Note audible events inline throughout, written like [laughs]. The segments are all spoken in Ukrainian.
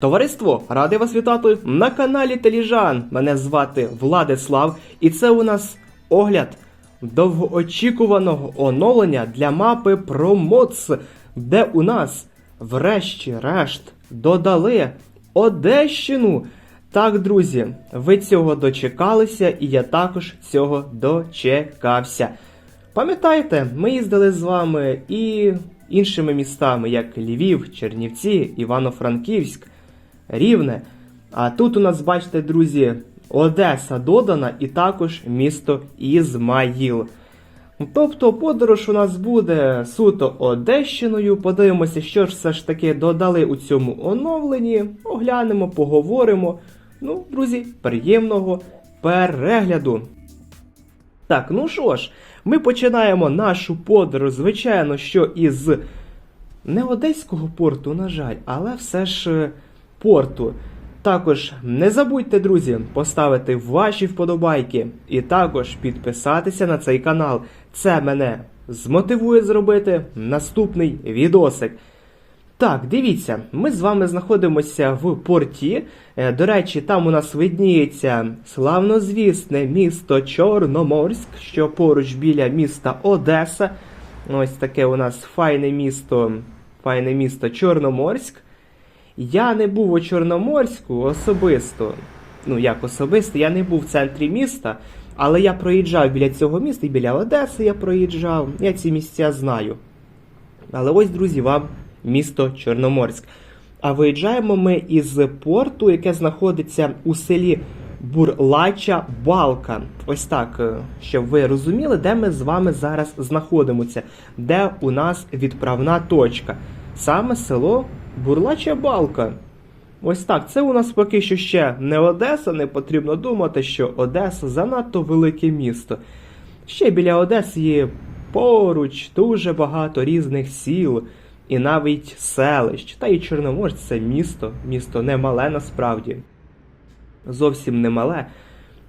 Товариство, радий вас вітати на каналі Теліжан. Мене звати Владислав, і це у нас огляд довгоочікуваного оновлення для мапи Промоц, де у нас, врешті-решт, додали Одещину. Так, друзі, ви цього дочекалися, і я також цього дочекався. Пам'ятаєте, ми їздили з вами і іншими містами, як Львів, Чернівці, Івано-Франківськ, Рівне. А тут у нас, бачите, друзі, Одеса додана і також місто Ізмаїл. Тобто подорож у нас буде суто Одещиною. Подивимося, що ж все ж таки додали у цьому оновленні. Оглянемо, поговоримо. Ну, друзі, приємного перегляду. Так, ну що ж, ми починаємо нашу подорож, звичайно, що із не одеського порту, на жаль, але все ж е, порту. Також не забудьте, друзі, поставити ваші вподобайки і також підписатися на цей канал. Це мене змотивує зробити наступний відосик. Так, дивіться, ми з вами знаходимося в порті. Е, До речі, там у нас видніється славнозвісне місто Чорноморськ, що поруч біля міста Одеса. Ось таке у нас файне місто, файне місто Чорноморськ. Я не був у Чорноморську особисто. Ну, як особисто, я не був в центрі міста, але я проїжджав біля цього міста і біля Одеси я проїжджав. Я ці місця знаю. Але ось, друзі, вам місто Чорноморськ. А виїжджаємо ми із порту, яке знаходиться у селі Бурлача Балка. Ось так, е, щоб ви розуміли, де ми з вами зараз знаходимося, де у нас відправна точка. Саме село Бурлача Балка. Ось так, це у нас поки що ще не Одеса, не потрібно думати, що Одеса занадто велике місто. Ще біля Одеси є поруч дуже багато різних сіл і навіть селищ. Та і Чорноморськ це місто, місто не мале насправді. Зовсім не мале.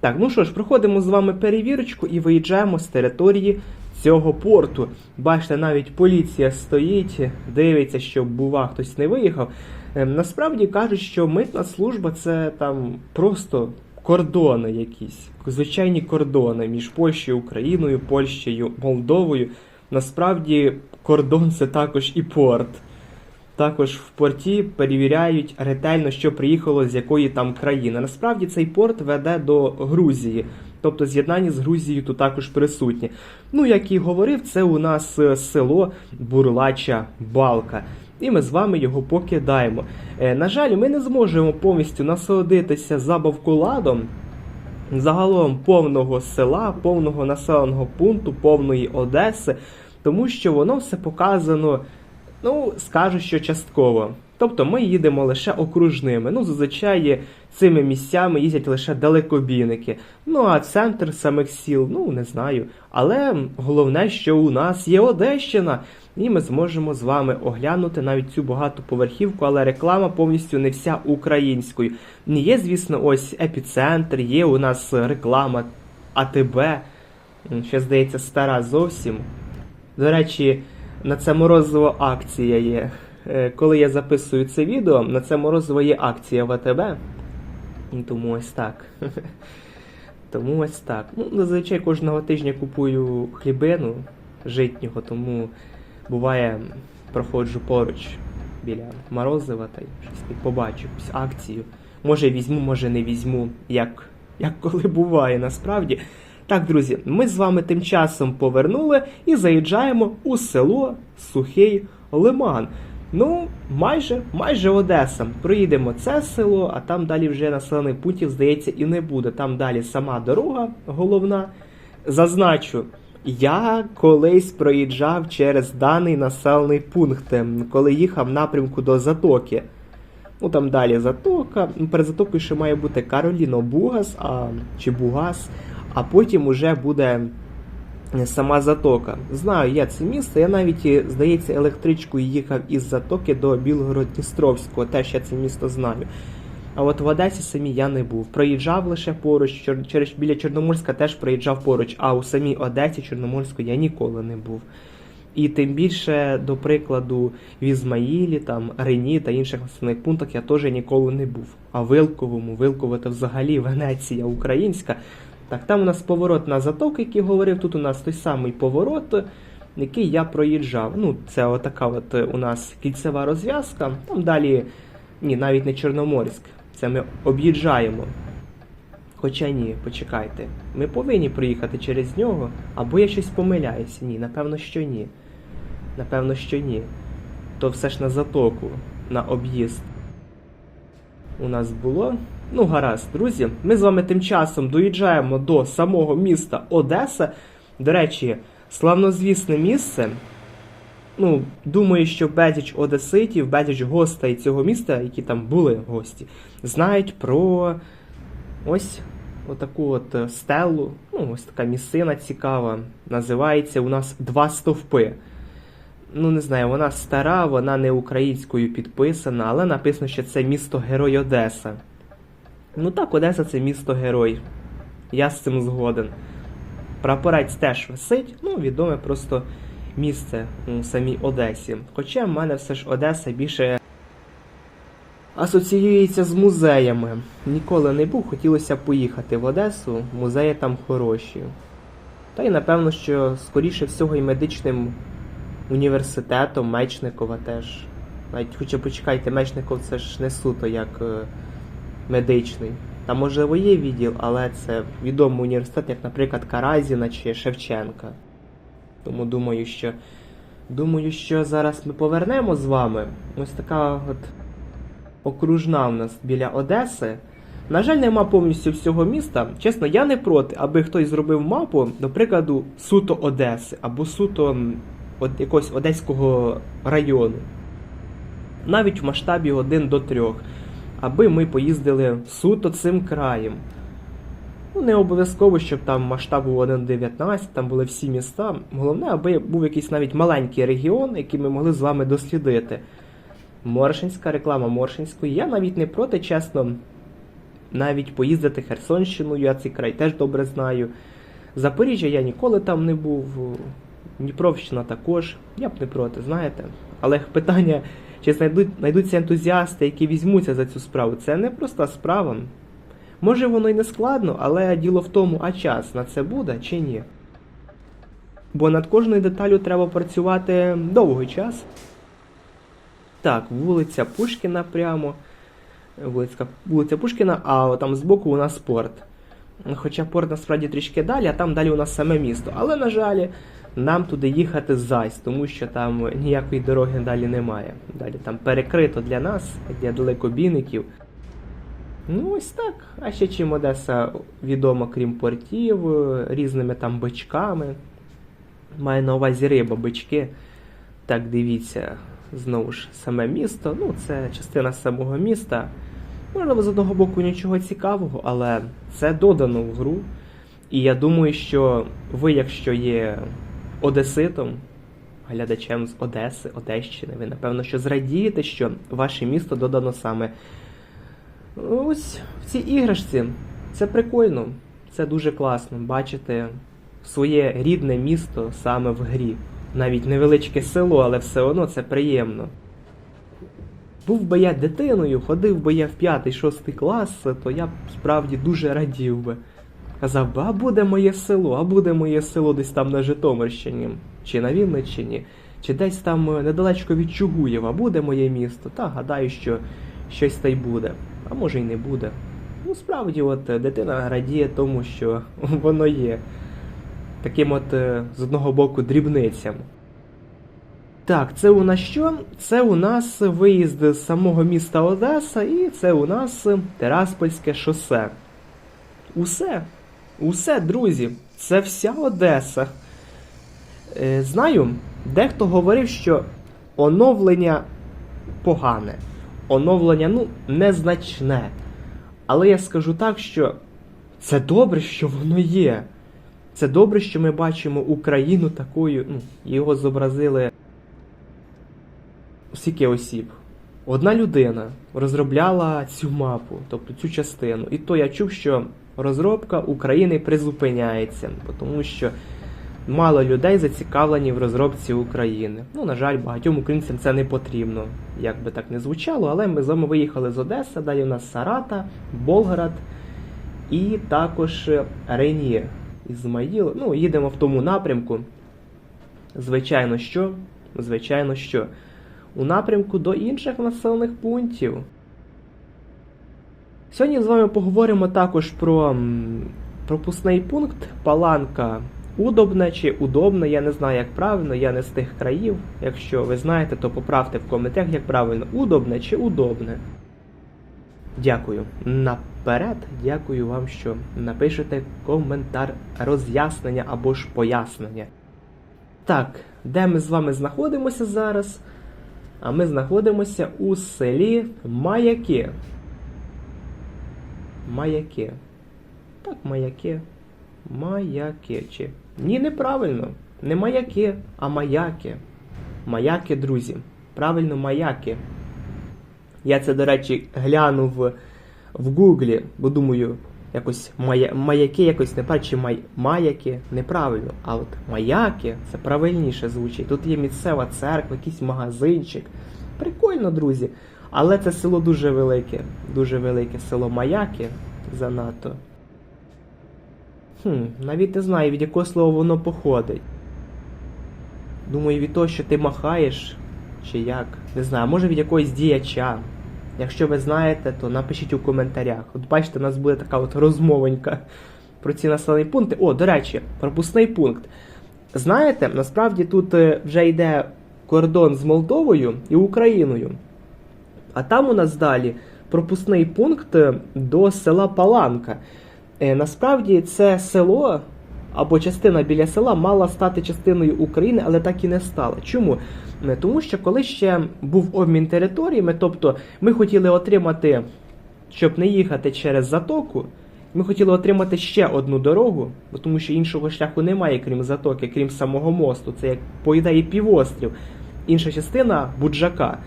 Так, ну що ж, проходимо з вами перевірочку і виїжджаємо з території цього порту. Бачите, навіть поліція стоїть, дивиться, щоб бува хтось не виїхав. Ем, Насправді кажуть, що митна служба це там просто кордони якісь, звичайні кордони між Польщею, Україною, Польщею, Молдовою. Насправді кордон це також і порт. Також в порті перевіряють ретельно, що приїхало з якої там країни. Насправді цей порт веде до Грузії, тобто з'єднання з Грузією тут також присутнє. Ну, як і говорив, це у нас е, село Бурлача Балка. І ми з вами його покидаємо. Е, на жаль, ми не зможемо повністю насолодитися забавколадом загалом повного села, повного населеного пункту, повної Одеси, тому що воно все показано, ну, скажу, що частково. Тобто ми їдемо лише окружними. Ну, зазвичай цими місцями їздять лише далекобійники. Ну а центр самих сіл, ну не знаю. Але головне, що у нас є Одещина, і ми зможемо з вами оглянути навіть цю багатоповерхівку, але реклама повністю не вся українською. Є, звісно, ось епіцентр, є у нас реклама АТБ. Ще здається, стара зовсім. До речі, на це морозиво акція є. Е, Коли я записую це відео, на це морозиво є акція в АТБ. І Тому ось так. [laughs] Тому ось так. Ну, зазвичай кожного тижня купую хлібину житнього, тому буває проходжу поруч біля морозива та щось побачу якусь акцію. Може візьму, може не візьму, як, як коли буває насправді. Так, друзі, ми з вами тим часом повернули і заїжджаємо у село Сухий Лиман. Ну, майже, майже Одеса. Проїдемо це село, а там далі вже населених пунктів, здається, і не буде. Там далі сама дорога головна. Зазначу, я колись проїжджав через даний населений пункт, ем, коли їхав в напрямку до Затоки. Ну там далі Затока. ну, Перед Затокою ще має бути Кароліно Бугас а, чи Бугас, а потім уже буде сама Затока. Знаю я це місто. Я навіть, е, здається, електричкою їхав із Затоки до Білгород-Дністровського. Теж я це місто знаю. А от в Одесі самі я не був. Проїжджав лише поруч, через біля Чорноморська теж проїжджав поруч, а у самій Одесі Чорноморську я ніколи не був. І тим більше, до прикладу, в Ізмаїлі, там, Рені та інших населених пунктах я теж ніколи не був. А Вилковому, Вилково це взагалі Венеція українська. Так, там у нас поворот на заток, який говорив. Тут у нас той самий поворот, який я проїжджав. Ну, це отака от е, у нас кільцева розв'язка. Там далі, ні, навіть не Чорноморськ. Це ми об'їжджаємо. Хоча ні, почекайте. Ми повинні проїхати через нього, або я щось помиляюся. Ні, напевно, що ні. Напевно, що ні. То все ж на затоку, на об'їзд. У нас було. Ну, гаразд, друзі. Ми з вами тим часом доїжджаємо до самого міста Одеса. До речі, славнозвісне місце. Ну, думаю, що безліч одеситів, безліч гостей цього міста, які там були гості, знають про ось отаку от е, стелу. Ну, ось така місцина цікава. Називається у нас Два стовпи. Ну, не знаю, вона стара, вона не українською підписана, але написано, що це місто Герой Одеса. Ну так, Одеса це місто Герой. Я з цим згоден. Прапорець теж висить, ну, відоме просто місце у самій Одесі. Хоча в мене все ж Одеса більше асоціюється з музеями. Ніколи не був, хотілося поїхати в Одесу, музеї там хороші. Та й напевно, що скоріше всього і медичним університетом Мечникова теж. Навіть хоча почекайте, Мечников це ж не суто як е, медичний. Там можливо є відділ, але це відомий університет, як, наприклад, Каразіна чи Шевченка. Тому думаю, що думаю, що зараз ми повернемо з вами. Ось така от окружна в нас біля Одеси. На жаль, нема повністю всього міста. Чесно, я не проти, аби хтось зробив мапу, до прикладу, суто Одеси або суто якогось одеського району. Навіть в масштабі 1 до 3. Аби ми поїздили суто цим краєм. Ну, не обов'язково, щоб там масштаб був 1,19, там були всі міста. Головне, аби був якийсь навіть маленький регіон, який ми могли з вами дослідити. Моршинська реклама Моршинської. Я навіть не проти, чесно, навіть поїздити Херсонщиною, я цей край теж добре знаю. Запоріжжя я ніколи там не був, Дніпровщина також. Я б не проти, знаєте. Але [laughs] питання, чи знайдуть, знайдуться ентузіасти, які візьмуться за цю справу, це не проста справа. Може воно і не складно, але діло в тому, а час на це буде чи ні. Бо над кожною деталю треба працювати довгий час. Так, вулиця Пушкіна прямо. Вулиця, вулиця Пушкіна, а там збоку у нас порт. Хоча порт насправді трішки далі, а там далі у нас саме місто. Але, на жаль, нам туди їхати зайць, тому що там ніякої дороги далі немає. Далі там перекрито для нас, для далекобійників. Ну, ось так. А ще чим Одеса відома, крім портів, різними там бичками. Маю на увазі риба, бички. Так, дивіться, знову ж саме місто. Ну, це частина самого міста. Можливо, з одного боку нічого цікавого, але це додано в гру. І я думаю, що ви, якщо є одеситом, глядачем з Одеси, Одещини, ви напевно що зрадієте, що ваше місто додано саме ось в цій іграшці. Це прикольно, це дуже класно бачити своє рідне місто саме в грі. Навіть невеличке село, але все одно це приємно. Був би я дитиною, ходив би я в 5-6 клас, то я б справді дуже радів би. Казав би, а буде моє село, а буде моє село десь там на Житомирщині, чи на Вінниччині, чи десь там е, недалечко від Чугуєва, буде моє місто. Та гадаю, що щось та й буде, а може й не буде. Ну, справді, от е, дитина радіє тому, що [laughs] воно є. Таким от е, з одного боку дрібницям. Так, це у нас що? Це у нас виїзд з самого міста Одеса, і це у нас Тераспольське шосе. Усе. Усе, друзі. Це вся Одеса. Е, знаю, дехто говорив, що оновлення погане. Оновлення, ну, незначне. Але я скажу так, що це добре, що воно є. Це добре, що ми бачимо Україну такою. Ну, його зобразили скільки осіб. Одна людина розробляла цю мапу, тобто цю частину. І то я чув, що розробка України призупиняється, тому що мало людей зацікавлені в розробці України. Ну, на жаль, багатьом українцям це не потрібно, як би так не звучало, але ми з вами виїхали з Одеси, далі у нас Сарата, Болград і також Рейнє, Ізмаїл. Ну, їдемо в тому напрямку. Звичайно, що? Звичайно, що? У напрямку до інших населених пунктів. Сьогодні з вами поговоримо також про пропускний пункт Паланка. Удобне чи удобне, я не знаю, як правильно, я не з тих країв. Якщо ви знаєте, то поправте в коментарях, як правильно, удобне чи удобне. Дякую. Наперед, дякую вам, що напишете коментар роз'яснення або ж пояснення. Так, де ми з вами знаходимося зараз? А ми знаходимося у селі Маяки. Маяки. Так, маяки. Маяки. Чи? Ні, неправильно. Не маяки, а маяки. Маяки, друзі. Правильно, маяки. Я це, до речі, глянув в Гуглі, бо думаю, якось мая... маяки якось не чи май... маяки неправильно. А от маяки це правильніше звучить. Тут є місцева церква, якийсь магазинчик. Прикольно, друзі. Але це село дуже велике. Дуже велике село Маяки занадто. Хм, навіть не знаю, від якого слова воно походить. Думаю, від того, що ти махаєш, чи як. Не знаю, може від якогось діяча. Якщо ви знаєте, то напишіть у коментарях. От бачите, у нас буде така от розмовонька про ці населені пункти. О, до речі, пропускний пункт. Знаєте, насправді тут е, вже йде кордон з Молдовою і Україною. А там у нас далі пропускний пункт до села Паланка. Е, Насправді це село або частина біля села мала стати частиною України, але так і не стала. Чому? Е, Тому що коли ще був обмін територіями, тобто ми хотіли отримати, щоб не їхати через затоку, ми хотіли отримати ще одну дорогу, тому що іншого шляху немає, крім затоки, крім самого мосту. Це як по ідеї півострів. Інша частина Буджака.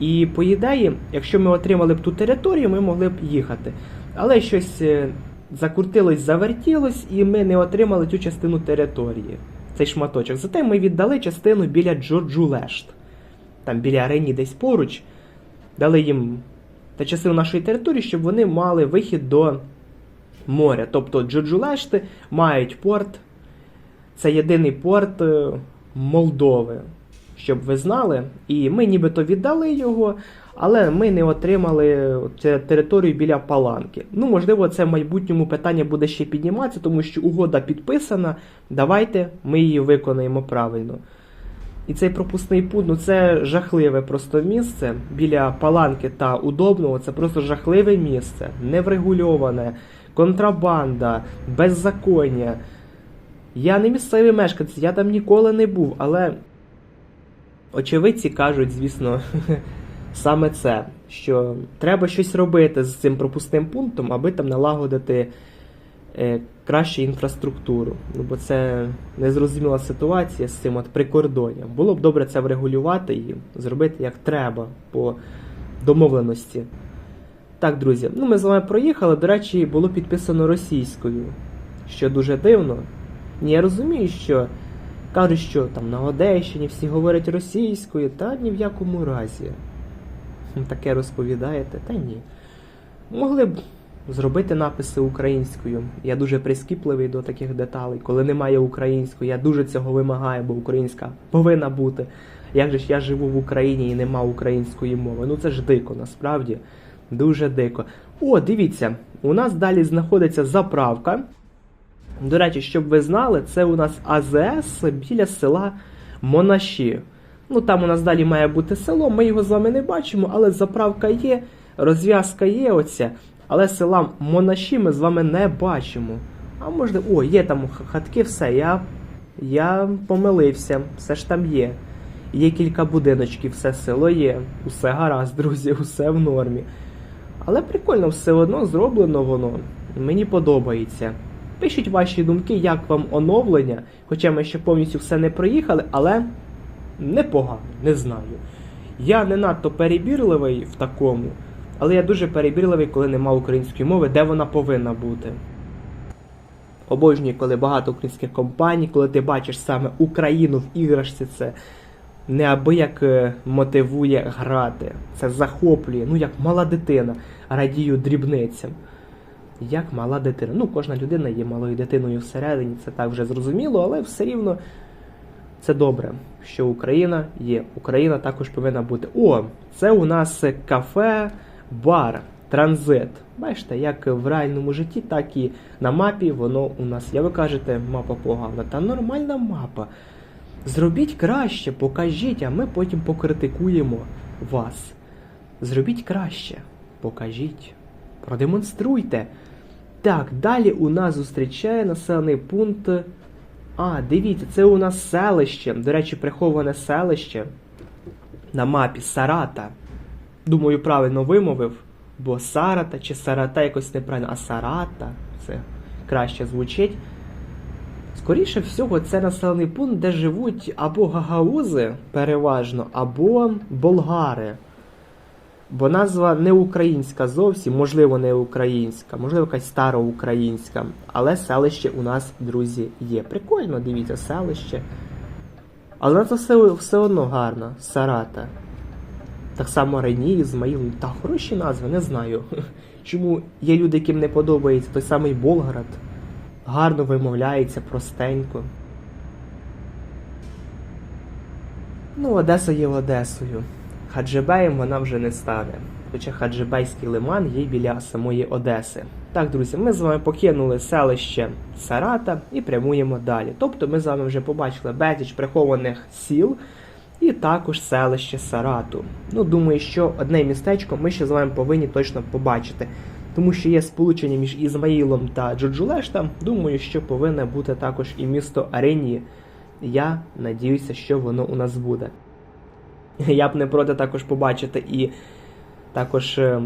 І по ідеї, якщо ми отримали б ту територію, ми могли б їхати. Але щось е, закрутилось, завертілось, і ми не отримали цю частину території, цей шматочок. Зате ми віддали частину біля Джорджулешт. Там біля Рені десь поруч. Дали їм та частину нашої території, щоб вони мали вихід до моря. Тобто Джорджулешти мають порт. Це єдиний порт е, Молдови щоб ви знали. І ми нібито віддали його, але ми не отримали територію біля паланки. Ну, можливо, це в майбутньому питання буде ще підніматися, тому що угода підписана. Давайте ми її виконаємо правильно. І цей пропускний пункт, ну це жахливе просто місце біля паланки та удобного. Це просто жахливе місце, неврегульоване, контрабанда, беззаконня. Я не місцевий мешканець, я там ніколи не був, але Очевидці кажуть, звісно, [laughs] саме це, що треба щось робити з цим пропускним пунктом, аби там налагодити е, краще інфраструктуру. Ну, бо це незрозуміла ситуація з цим от прикордонням. Було б добре це врегулювати і зробити як треба по домовленості. Так, друзі, ну ми з вами проїхали. До речі, було підписано російською, що дуже дивно. Ні, я розумію, що. Кажуть, що там на Одещині всі говорять російською, та ні в якому разі. Таке розповідаєте? Та ні. Могли б зробити написи українською. Я дуже прискіпливий до таких деталей. Коли немає української, я дуже цього вимагаю, бо українська повинна бути. Як же ж я живу в Україні і нема української мови? Ну це ж дико, насправді. Дуже дико. О, дивіться, у нас далі знаходиться заправка. До речі, щоб ви знали, це у нас АЗС біля села Монаші. Ну там у нас далі має бути село, ми його з вами не бачимо, але заправка є, розв'язка є оця. Але села Монаші ми з вами не бачимо. А можливо, о, є там хатки, все, я я помилився, все ж там є. Є кілька будиночків, все село є, усе гаразд, друзі, [laughs] усе в нормі. Але прикольно все одно зроблено воно. Мені подобається. Пишіть ваші думки, як вам оновлення, хоча ми ще повністю все не проїхали, але непогано, не знаю. Я не надто перебірливий в такому, але я дуже перебірливий, коли нема української мови, де вона повинна бути. Обожнюю, коли багато українських компаній, коли ти бачиш саме Україну в іграшці, це неабияк е, мотивує грати. Це захоплює, ну як мала дитина, радію дрібницям. Як мала дитина. Ну, кожна людина є малою дитиною всередині, це так вже зрозуміло, але все рівно це добре, що Україна є. Україна також повинна бути. О, це у нас кафе, бар, транзит. Бачите, як в реальному житті, так і на мапі воно у нас. Я ви кажете, мапа погана. Та нормальна мапа. Зробіть краще, покажіть, а ми потім покритикуємо вас. Зробіть краще, покажіть, продемонструйте. Так, далі у нас зустрічає населений пункт. А, дивіться, це у нас селище. До речі, приховане селище на мапі Сарата. Думаю, правильно вимовив. Бо Сарата чи Сарата якось неправильно, а Сарата це краще звучить. Скоріше всього, це населений пункт, де живуть або гагаузи переважно, або болгари. Бо назва не українська зовсім, можливо, не українська, можливо, якась староукраїнська. Але селище у нас, друзі, є. Прикольно, дивіться, селище. Але назва все, все одно гарна. Сарата. Так само Рені, Ізмаїл. Та хороші назви, не знаю. [laughs] Чому є люди, яким не подобається той самий Болград. Гарно вимовляється, простенько. Ну, Одеса є Одесою. Хаджибеєм вона вже не стане. Хоча Хаджибейський лиман є біля самої Одеси. Так, друзі, ми з вами покинули селище Сарата і прямуємо далі. Тобто ми з вами вже побачили безліч прихованих сіл і також селище Сарату. Ну, думаю, що одне містечко ми ще з вами повинні точно побачити. Тому що є сполучення між Ізмаїлом та Джуджулештом. Думаю, що повинне бути також і місто Арені. Я надіюся, що воно у нас буде. [laughs] Я б не проти також побачити і також, е,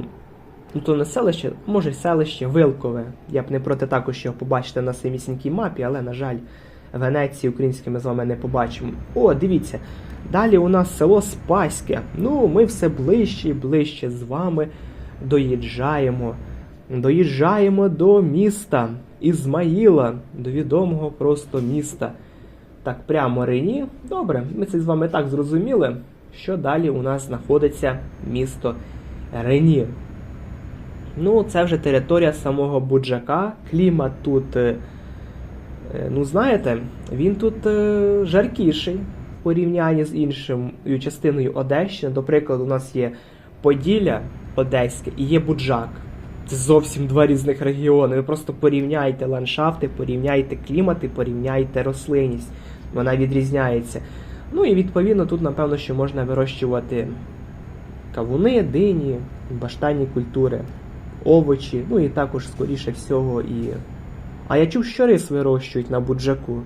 ну то не селище, може селище Вилкове. Я б не проти також його побачити на самісінькій мапі, але, на жаль, Венеції українське ми з вами не побачимо. О, дивіться. Далі у нас село Спаське. Ну, ми все ближче і ближче з вами доїжджаємо. Доїжджаємо до міста Ізмаїла, до відомого просто міста. Так, прямо Рені. Добре, ми це з вами так зрозуміли, що далі у нас знаходиться місто Рені. Ну, це вже територія самого Буджака. Клімат тут, е, е, ну знаєте, він тут е, жаркіший в порівнянні з іншою частиною Одещини. До прикладу, у нас є Поділля Одеське і є Буджак. Це зовсім два різних регіони. Ви просто порівняйте ландшафти, порівняйте клімати, порівняйте рослинність. Вона відрізняється. Ну і відповідно тут, напевно, що можна вирощувати кавуни, дині, баштанні культури, овочі, ну і також, скоріше всього, і. А я чув, що рис вирощують на буджаку.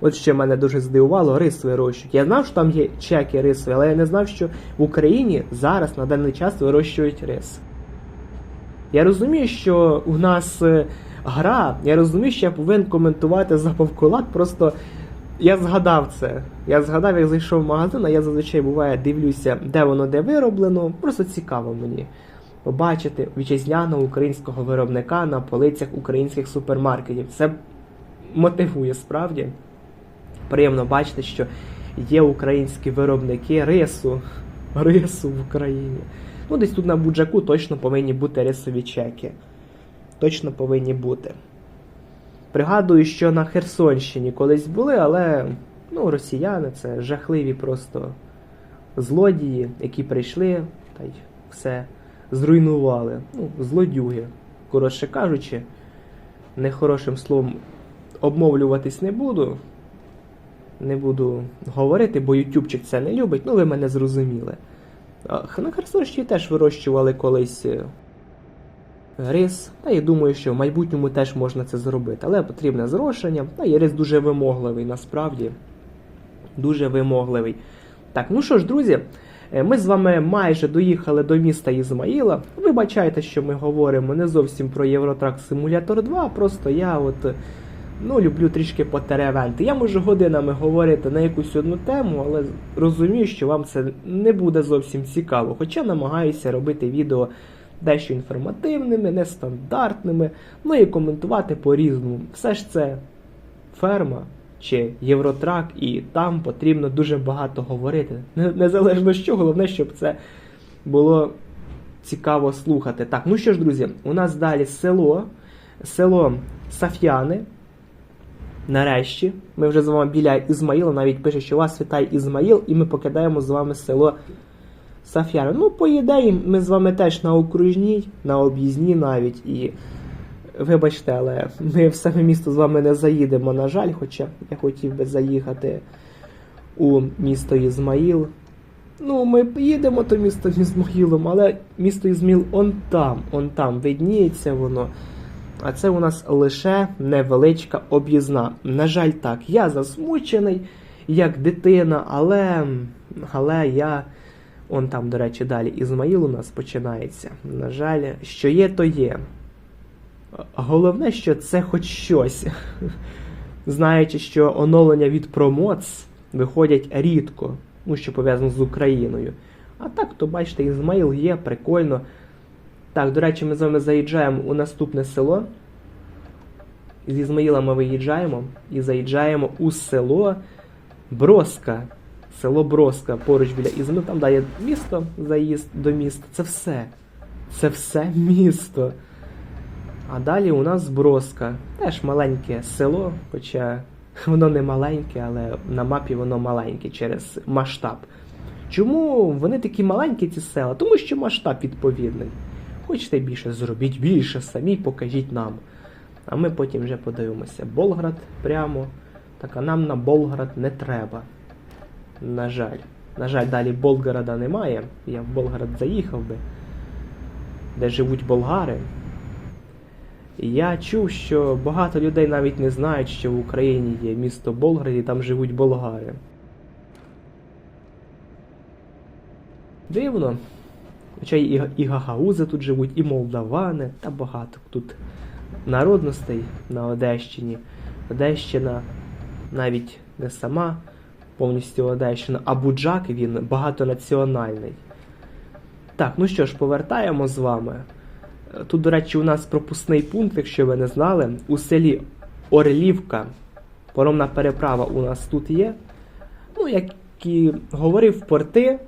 От що мене дуже здивувало, рис вирощують. Я знав, що там є чеки рисові, але я не знав, що в Україні зараз на даний час вирощують рис. Я розумію, що у нас е, гра, я розумію, що я повинен коментувати за Павкулак, просто я згадав це. Я згадав, як зайшов в магазин, а я зазвичай буває дивлюся, де воно де вироблено. Просто цікаво мені побачити вітчизняного українського виробника на полицях українських супермаркетів. Це мотивує справді. Приємно бачити, що є українські виробники рису, рису в Україні. Ну, десь тут на буджаку точно повинні бути рисові чеки. Точно повинні бути. Пригадую, що на Херсонщині колись були, але ну, росіяни це жахливі просто злодії, які прийшли та й все зруйнували. Ну, злодюги. Коротше кажучи, нехорошим словом обмовлюватись не буду. Не буду говорити, бо Ютубчик це не любить, ну ви мене зрозуміли. На Херсонщині теж вирощували колись е, рис, та я думаю, що в майбутньому теж можна це зробити. Але потрібне зрошення, та і рис дуже вимогливий, насправді. Дуже вимогливий. Так, ну що ж, друзі, е, ми з вами майже доїхали до міста Ізмаїла. Вибачайте, що ми говоримо не зовсім про Євротрак Симулятор 2, просто я от. е, Ну, люблю трішки потеревенти. Я можу годинами говорити на якусь одну тему, але розумію, що вам це не буде зовсім цікаво. Хоча намагаюся робити відео дещо інформативними, нестандартними, ну і коментувати по-різному. Все ж це ферма чи Євротрак, і там потрібно дуже багато говорити. Не- Незалежно що, головне, щоб це було цікаво слухати. Так, ну що ж, друзі, у нас далі село, село Саф'яни. Нарешті, ми вже з вами біля Ізмаїла, навіть пише, що вас вітає Ізмаїл, і ми покидаємо з вами село Саф'яни. Ну, по ми з вами теж на окружній, на об'їзній навіть. І вибачте, але ми в саме місто з вами не заїдемо, на жаль, хоча я хотів би заїхати у місто Ізмаїл. Ну, ми їдемо то місто Ізмаїлом, але місто Ізмаїл он там, он там, видніється воно. А це у нас лише невеличка об'їзна. На жаль, так, я засмучений, як дитина, але, але я. Он там, до речі, далі Ізмаїл у нас починається. На жаль, що є, то є. Головне, що це хоч щось. [laughs] Знаючи, що оновлення від Промоц виходять рідко, ну, що пов'язано з Україною. А так, то бачите, Ізмаїл є, прикольно. Так, до речі, ми з вами заїжджаємо у наступне село. З Ізмаїла ми виїжджаємо і заїжджаємо у село Броска. Село Броска поруч біля Ізмаїла. Там дає місто, заїзд до міста. Це все. Це все [laughs] місто. А далі у нас Броска. Теж маленьке село, хоча [laughs] воно не маленьке, але на мапі воно маленьке через масштаб. Чому вони такі маленькі, ці села? Тому що масштаб відповідний. Хочете більше, зробіть більше, самі покажіть нам. А ми потім вже подивимося. Болград прямо. Так, а нам на Болград не треба. На жаль. На жаль, далі Болгорода немає. Я в Болград заїхав би, де живуть болгари. Я чув, що багато людей навіть не знають, що в Україні є місто Болград і там живуть болгари. Дивно. Хоча і, і гагаузи тут живуть, і молдавани, та багато тут народностей на Одещині. Одещина навіть не сама повністю Одещина, а Буджак він багатонаціональний. Так, ну що ж, повертаємо з вами. Тут, до речі, у нас пропускний пункт, якщо ви не знали, у селі Орлівка. Паромна переправа у нас тут є. Ну, як і говорив, порти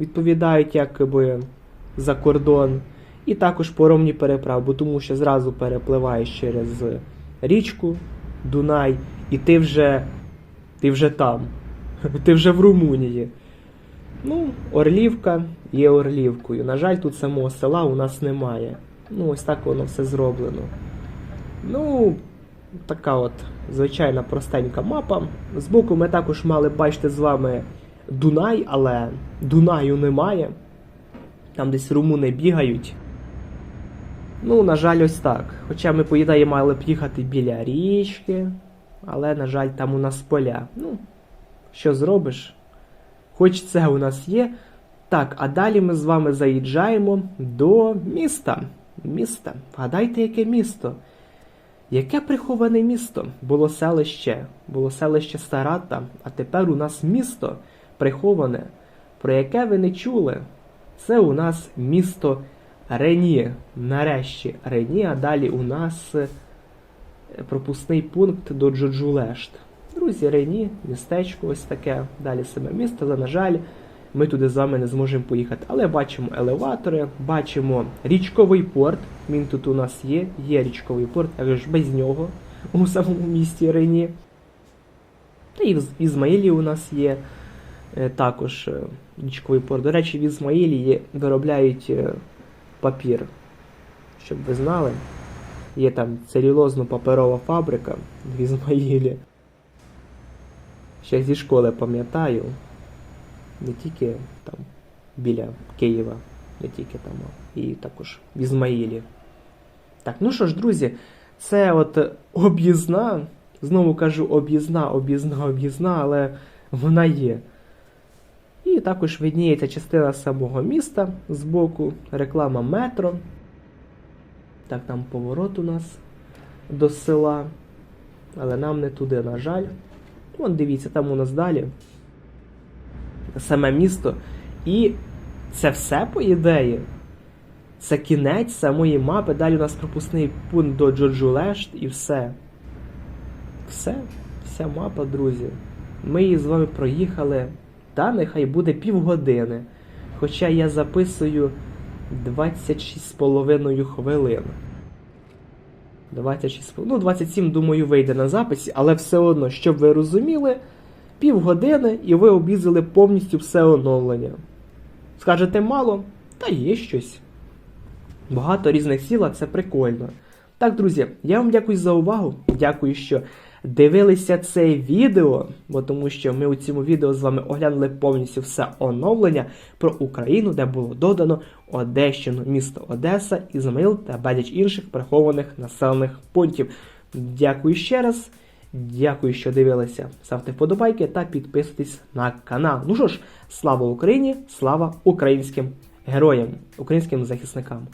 відповідають якби за кордон. І також поромні переправи, бо тому що зразу перепливаєш через річку Дунай, і ти вже, ти вже там. [laughs] Ти вже в Румунії. Ну, Орлівка є Орлівкою. На жаль, тут самого села у нас немає. Ну, ось так воно все зроблено. Ну, така от звичайна простенька мапа. Збоку ми також мали бачити з вами Дунай, але Дунаю немає. Там десь румуни бігають. Ну, на жаль, ось так. Хоча ми, по ідеї, мали б їхати біля річки, але, на жаль, там у нас поля. Ну, що зробиш? Хоч це у нас є. Так, а далі ми з вами заїжджаємо до міста. Міста. Вгадайте, яке місто? Яке приховане місто? Було селище, було селище Сарата, а тепер у нас місто приховане, про яке ви не чули. Це у нас місто Рені. Нарешті Рені, а далі у нас пропускний пункт до Джоджулешт. Друзі, Рені, містечко ось таке, далі саме місто, але, на жаль, ми туди з вами не зможемо поїхати. Але бачимо елеватори, бачимо річковий порт. Він тут у нас є, є річковий порт, але ж без нього у самому місті Рені. Та і в Ізмаїлі у нас є е, також е, річковий порт. До речі, в Ізмаїлі виробляють е, папір. Щоб ви знали, є там целюлозно-паперова фабрика в Ізмаїлі. Ще зі школи пам'ятаю. Не тільки там біля Києва, не тільки там, і також в Ізмаїлі. Так, ну що ж, друзі, це от об'їзна. Знову кажу, об'їзна, об'їзна, об'їзна, але вона є. І також видніється частина самого міста з боку, реклама метро. Так, там поворот у нас до села. Але нам не туди, на жаль. Вон дивіться, там у нас далі. Саме місто. І це все, по ідеї, Це кінець самої мапи. Далі у нас пропускний пункт до Джорджулешт і все. Все, вся мапа, друзі. Ми її з вами проїхали. Та нехай буде півгодини. Хоча я записую 26,5 хвилин. 26, ну 27, думаю, вийде на записі, але все одно, щоб ви розуміли, півгодини і ви об'їздили повністю все оновлення. Скажете мало? Та є щось. Багато різних сіл, а це прикольно. Так, друзі, я вам дякую за увагу. Дякую, що дивилися це відео, бо тому що ми у цьому відео з вами оглянули повністю все оновлення про Україну, де було додано Одещину, місто Одеса, Ізмаїл та безліч інших прихованих населених пунктів. Дякую ще раз. Дякую, що дивилися. Ставте вподобайки та підписуйтесь на канал. Ну що ж, слава Україні, слава українським героям, українським захисникам.